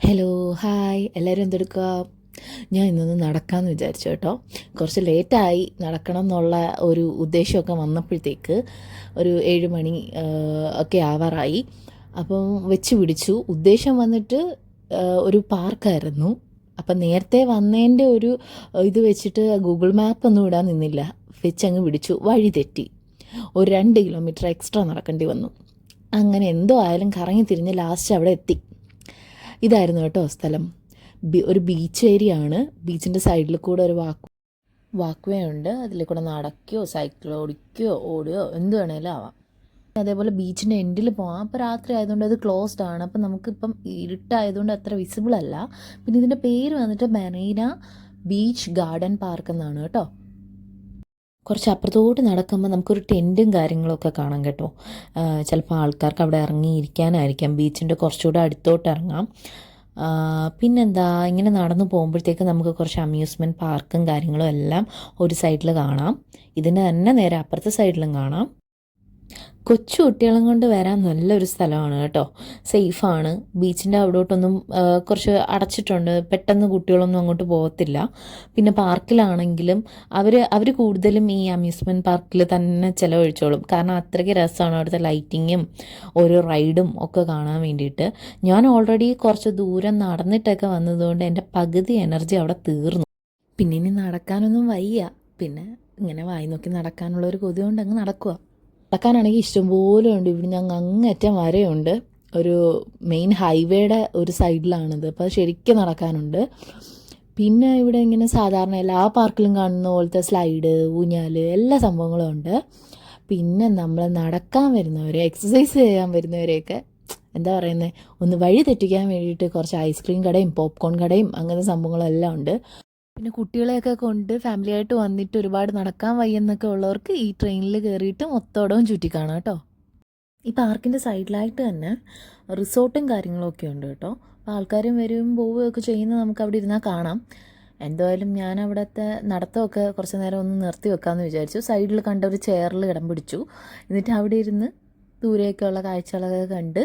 Hello hi എല്ലാവരും എന്തെടുക്കുക ഞാൻ ഇന്നൊന്ന് നടക്കാമെന്ന് വിചാരിച്ചു കേട്ടോ. കുറച്ച് ലേറ്റായി നടക്കണം എന്നുള്ള ഒരു ഉദ്ദേശമൊക്കെ വന്നപ്പോഴത്തേക്ക് ഒരു ഏഴ് മണി ഒക്കെ ആവാറായി. അപ്പം വെച്ച് പിടിച്ചു. ഉദ്ദേശം വന്നിട്ട് ഒരു പാർക്കായിരുന്നു. അപ്പം നേരത്തെ വന്നതിന്റെ ഒരു ഇത് വെച്ചിട്ട് ഗൂഗിൾ മാപ്പ് ഒന്നും ഇടാൻ നിന്നില്ല. വെച്ചങ്ങ് പിടിച്ചു. വഴി തെറ്റി. ഒരു രണ്ട് കിലോമീറ്റർ എക്സ്ട്രാ നടക്കേണ്ടി വന്നു. അങ്ങനെ എന്തോ ആയാലും കറങ്ങി തിരിഞ്ഞ് ലാസ്റ്റ് അവിടെ എത്തി. ഇതായിരുന്നു കേട്ടോ സ്ഥലം. ഒരു ബീച്ച് ഏരിയ ആണ്. ബീച്ചിന്റെ സൈഡിൽ കൂടെ ഒരു വാക്ക് വാക്ക്വേ ഉണ്ട്. അതിൽ കൂടെ നടക്കുകയോ സൈക്കിൾ ഓടിക്കുകയോ ഓടുകയോ എന്ത് വേണേലും ആവാം. അതേപോലെ ബീച്ചിന്റെ എൻഡിൽ പോകാം അപ്പോൾ രാത്രി ആയതുകൊണ്ട് അത് ക്ലോസ്ഡ് ആണ്. അപ്പം നമുക്കിപ്പം ഇരുട്ടായതുകൊണ്ട് അത്ര വിസിബിൾ അല്ല. പിന്നെ ഇതിന്റെ പേര് വന്നിട്ട് മെറീന ബീച്ച് ഗാർഡൻ പാർക്ക് എന്നാണ് കേട്ടോ. കുറച്ച് അപ്പുറത്തോട്ട് നടക്കുമ്പോൾ നമുക്കൊരു ടെന്റും കാര്യങ്ങളൊക്കെ കാണാം കേട്ടോ. ചിലപ്പോൾ ആൾക്കാർക്ക് അവിടെ ഇറങ്ങിയിരിക്കാനായിരിക്കാം. ബീച്ചിന്റെ കുറച്ചുകൂടെ അടുത്തോട്ട് ഇറങ്ങാം. പിന്നെന്താ ഇങ്ങനെ നടന്നു പോകുമ്പോഴത്തേക്ക് നമുക്ക് കുറച്ച് അമ്യൂസ്മെന്റ് പാർക്കും കാര്യങ്ങളും എല്ലാം ഒരു സൈഡിൽ കാണാം. ഇതിന്റെ തന്നെ നേരെ അപ്പുറത്തെ സൈഡിലും കാണാം. കൊച്ചു കുട്ടികളും കൊണ്ട് വരാൻ നല്ലൊരു സ്ഥലമാണ് കേട്ടോ. സേഫാണ് ബീച്ചിന്റെ അവിടോട്ടൊന്നും കുറച്ച് അടച്ചിട്ടുണ്ട്. പെട്ടെന്ന് കുട്ടികളൊന്നും അങ്ങോട്ട് പോകത്തില്ല. പിന്നെ പാർക്കിലാണെങ്കിലും അവർ അവർ കൂടുതലും ഈ അമ്യൂസ്മെന്റ് പാർക്കിൽ തന്നെ ചിലവഴിച്ചോളും. കാരണം അത്രയ്ക്ക് രസമാണ് അവിടുത്തെ ലൈറ്റിങ്ങും ഓരോ റൈഡും ഒക്കെ കാണാൻ വേണ്ടിയിട്ട്. ഞാൻ ഓൾറെഡി കുറച്ച് ദൂരം നടന്നിട്ടൊക്കെ വന്നതുകൊണ്ട് എന്റെ പകുതി എനർജി അവിടെ തീർന്നു. പിന്നെ ഇനി നടക്കാനൊന്നും വയ്യ. പിന്നെ ഇങ്ങനെ വായി നോക്കി നടക്കാനുള്ള ഒരു കൊതി കൊണ്ട് അങ്ങ് നടക്കുക നടക്കാനാണെങ്കിൽ ഇഷ്ടംപോലെ ഉണ്ട്. ഇവിടെ ഞങ്ങൾ അങ്ങറ്റം വരെയുണ്ട്. ഒരു മെയിൻ ഹൈവേയുടെ ഒരു സൈഡിലാണിത് അപ്പോൾ ശരിക്കും നടക്കാനുണ്ട്. പിന്നെ ഇവിടെ ഇങ്ങനെ സാധാരണ എല്ലാ പാർക്കിലും കാണുന്ന പോലത്തെ സ്ലൈഡ് ഊഞ്ഞാൽ എല്ലാ സംഭവങ്ങളും ഉണ്ട്. പിന്നെ നമ്മൾ നടക്കാൻ വരുന്നവർ എക്സസൈസ് ചെയ്യാൻ വരുന്നവരെയൊക്കെ എന്താ പറയുന്നത് ഒന്ന് വഴി തെറ്റിക്കാൻ വേണ്ടിയിട്ട് കുറച്ച് ഐസ്ക്രീം കടയും പോപ്കോൺ കടയും അങ്ങനത്തെ സംഭവങ്ങളെല്ലാം ഉണ്ട്. പിന്നെ കുട്ടികളെയൊക്കെ കൊണ്ട് ഫാമിലി ആയിട്ട് വന്നിട്ട് ഒരുപാട് നടക്കാൻ വയ്യെന്നൊക്കെ ഉള്ളവർക്ക് ഈ ട്രെയിനിൽ കയറിയിട്ട് മൊത്തോടവും ചുറ്റിക്കാണാം കേട്ടോ. ഈ പാർക്കിന്റെ സൈഡിലായിട്ട് തന്നെ റിസോർട്ടും കാര്യങ്ങളൊക്കെ ഉണ്ട് കേട്ടോ. അപ്പോൾ ആൾക്കാരും വരും പോവുകയൊക്കെ ചെയ്യുന്നത് നമുക്ക് അവിടെ ഇരുന്നാൽ കാണാം. എന്തായാലും ഞാൻ അവിടുത്തെ നടത്തമൊക്കെ കുറച്ച് നേരം ഒന്ന് നിർത്തി വെക്കാമെന്ന് വിചാരിച്ചു. സൈഡിൽ കണ്ട ഒരു ചെയറിൽ ഇടം പിടിച്ചു. എന്നിട്ട് അവിടെ ഇരുന്ന് ദൂരെയൊക്കെയുള്ള കാഴ്ചകളൊക്കെ കണ്ട്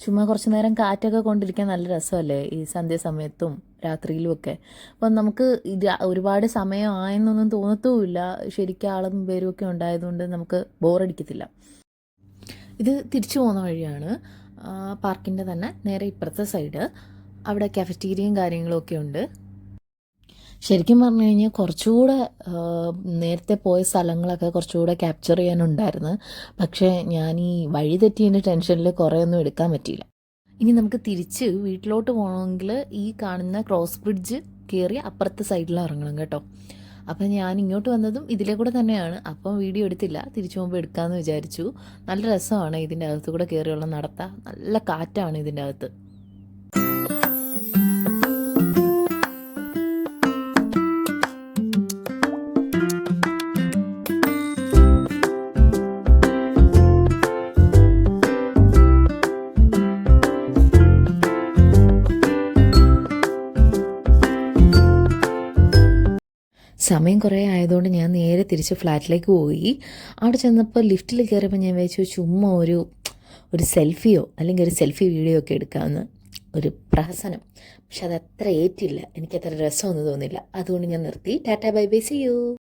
ചുമ്മാ കുറച്ച് നേരം കാറ്റൊക്കെ കൊണ്ടിരിക്കാൻ നല്ല രസമല്ലേ ഈ സന്ധ്യാസമയത്തും രാത്രിയിലും ഒക്കെ. അപ്പം നമുക്ക് ഇത് ഒരുപാട് സമയം ആയെന്നൊന്നും തോന്നത്തുമില്ല. ശരിക്കും ആളും പേരും ഒക്കെ ഉണ്ടായതുകൊണ്ട് നമുക്ക് ബോറടിക്കത്തില്ല. ഇത് തിരിച്ചു പോകുന്ന വഴിയാണ്. പാർക്കിന്റെ തന്നെ നേരെ ഇപ്പുറത്തെ സൈഡ്. അവിടെ കഫറ്റീരിയയും കാര്യങ്ങളും ഒക്കെ ഉണ്ട്. ശരിക്കും പറഞ്ഞു കഴിഞ്ഞാൽ കുറച്ചുകൂടെ നേരത്തെ പോയ സ്ഥലങ്ങളൊക്കെ കുറച്ചുകൂടെ ക്യാപ്ചർ ചെയ്യാനുണ്ടായിരുന്നു. പക്ഷേ ഞാൻ ഈ വഴി തെറ്റിയതിന്റെ ടെൻഷനിൽ കുറേ ഒന്നും എടുക്കാൻ പറ്റിയില്ല. ഇനി നമുക്ക് തിരിച്ച് വീട്ടിലോട്ട് പോകണമെങ്കിൽ ഈ കാണുന്ന ക്രോസ് ബ്രിഡ്ജ് കയറി അപ്പുറത്തെ സൈഡിൽ ഇറങ്ങണം കേട്ടോ. അപ്പം ഞാൻ ഇങ്ങോട്ട് വന്നതും ഇതിലെ കൂടെ തന്നെയാണ്. അപ്പം വീഡിയോ എടുത്തില്ല. തിരിച്ചു പോകുമ്പോൾ എടുക്കാമെന്ന് വിചാരിച്ചു. നല്ല രസമാണ് ഇതിന്റെ അകത്ത് കൂടെ കയറിയുള്ള നടത്ത. നല്ല കാറ്റാണ് ഇതിന്റെ അകത്ത്. സമയം കുറേ ആയതുകൊണ്ട് ഞാൻ നേരെ തിരിച്ച് ഫ്ലാറ്റിലേക്ക് പോയി. അവിടെ ചെന്നപ്പോൾ ലിഫ്റ്റിൽ കയറിയപ്പോൾ ഞാൻ വെച്ചു ചുമ്മാ ഒരു ഒരു സെൽഫിയോ അല്ലെങ്കിൽ ഒരു സെൽഫി വീഡിയോ ഒക്കെ എടുക്കാമെന്ന് ഒരു പ്രഹസനം. പക്ഷെ അത് അത്ര ഏറ്റില്ല. എനിക്കത്ര രസമൊന്നും തോന്നില്ല അതുകൊണ്ട് ഞാൻ നിർത്തി. Tata bye bye see you.